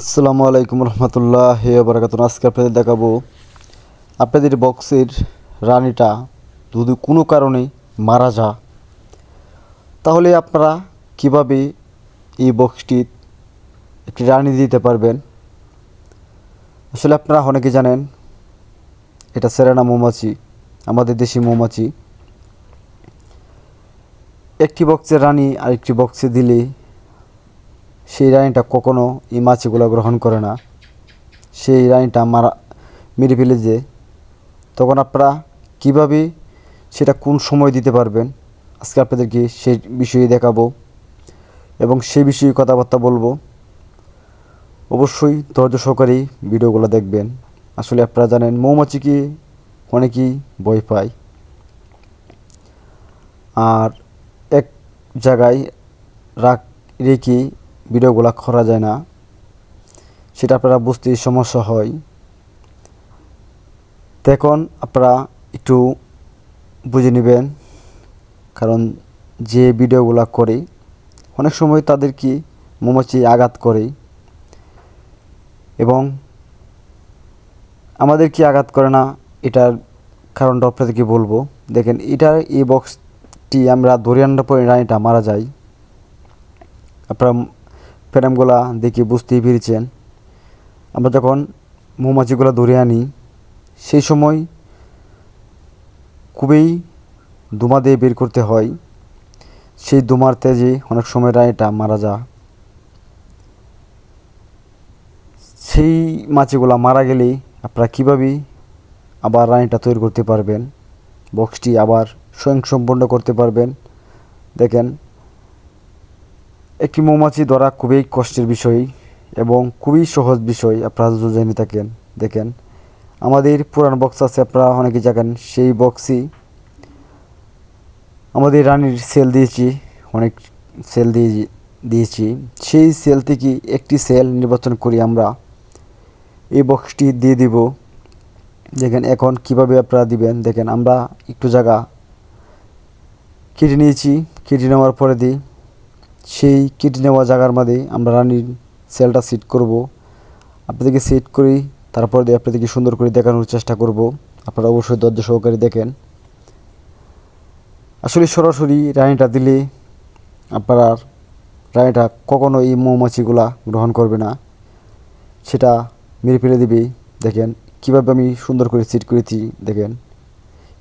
আসসালামু আলাইকুম রহমতুল্লাহ হে বারাকাতুন আজকে আপনাদের দেখাবো আপনাদের বক্সের রানীটা যদি কোনো কারণে মারা যা তাহলে আপনারা কীভাবে এই বক্সটি একটি রানী দিতে পারবেন? আসলে আপনারা অনেকে জানেন, এটা সেরানা মৌমাছি, আমাদের দেশি মৌমাছি। একটি বক্সের রানী আরেকটি বক্সে দিলে সেই রানীটা কখনো এই মাছিগুলো গ্রহণ করে না। সেই রানীটা মারা মেরে ফেলে যে তখন আপনারা কীভাবে সেটা কোন সময় দিতে পারবেন? আজকে আপনাদেরকে সেই বিষয়ে দেখাবো এবং সেই বিষয়ে কথাবার্তা বলব। অবশ্যই ধৈর্য সহকারেই ভিডিওগুলো দেখবেন। আসলে আপনারা জানেন, মৌমাছিকে অনেকেই ভয় পায়। আর এক জায়গায় রাখ রেখে ভিডিওগুলো করা যায় না। সেটা আপনারা বুঝতে সমস্যা হয়। দেখুন আপনারা একটু বুঝে নেবেন, কারণ যে ভিডিওগুলো করে, অনেক সময় তাদেরকে মৌমাছি আঘাত করে এবং আমাদের কি আঘাত করে না, এটার কারণটা আপনাদেরকে বলব। দেখেন, এটার এই বক্সটি আমরা আনার পরে রানীটা মারা যায়। আপনারা ফ্রেমগুলা দেখে বুঝতেই পেরেছেন। আমরা যখন মৌমাছিগুলো ধরে আনি, সেই সময় খুবই দুমা দিয়ে বের করতে হয়। সেই দুমার তেজে অনেক সময় রানীটা মারা যা সেই মাছিগুলো মারা গেলেই আপনারা কীভাবে আবার রানীটা তৈরি করতে পারবেন? বক্সটি আবার স্বয়ংসম্পন্ন করতে পারবেন। দেখেন একটি মৌমাছি ধরা খুবই কষ্টের বিষয় এবং খুবই সহজ বিষয়, আপনারা জেনে থাকেন, দেখেন। আমাদের পুরান বক্স আছে, আপনারা অনেকে জানেন, সেই বক্সই আমাদের রানীর সেল দিয়েছি, অনেক সেল দিয়ে দিয়েছি। সেই সেল থেকে একটি সেল নির্বাচন করি আমরা। এই বক্সটি দিয়ে দিব। দেখেন, এখন কীভাবে আপনারা দিবেন? দেখেন, আমরা একটু জায়গা কেটে নিয়েছি। কেটে নেওয়ার পরে দিই। সেই কেটে নেওয়া জায়গার মধ্যে আমরা রানির সেলটা সেট করব। আপনাদেরকে সেট করি, তারপর দিয়ে আপনাদেরকে সুন্দর করে দেখানোর চেষ্টা করব। আপনারা অবশ্যই ধৈর্য সহকারে দেখেন। আসলে সরাসরি রানিটা দিলে আপনারা রানিটা কখনো এই মৌমাছিগুলা গ্রহণ করবে না। সেটা মেরে ফেলে দিবে। দেখেন কীভাবে আমি সুন্দর করে সেট করেছি, দেখেন।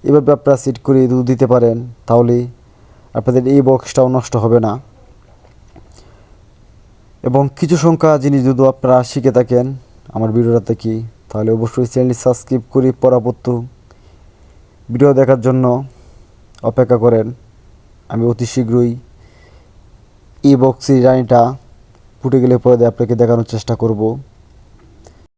এভাবে আপনারা সেট করে দুধ দিতে পারেন, তাহলে আপনাদের এই বক্সটাও নষ্ট হবে না। এবং কিছু সংখ্যা জিনিস যদি আপনারা শিখে থাকেন, আমার ভিডিওটা থেকে তাহলে অবশ্যই চ্যানেলটি সাবস্ক্রাইব করে পরাপত্য ভিডিও দেখার জন্য অপেক্ষা করেন। আমি অতি শীঘ্রই ই বক্সি রানিটা ফুটে গেলে পরে আপনাকে দেখানোর চেষ্টা করব।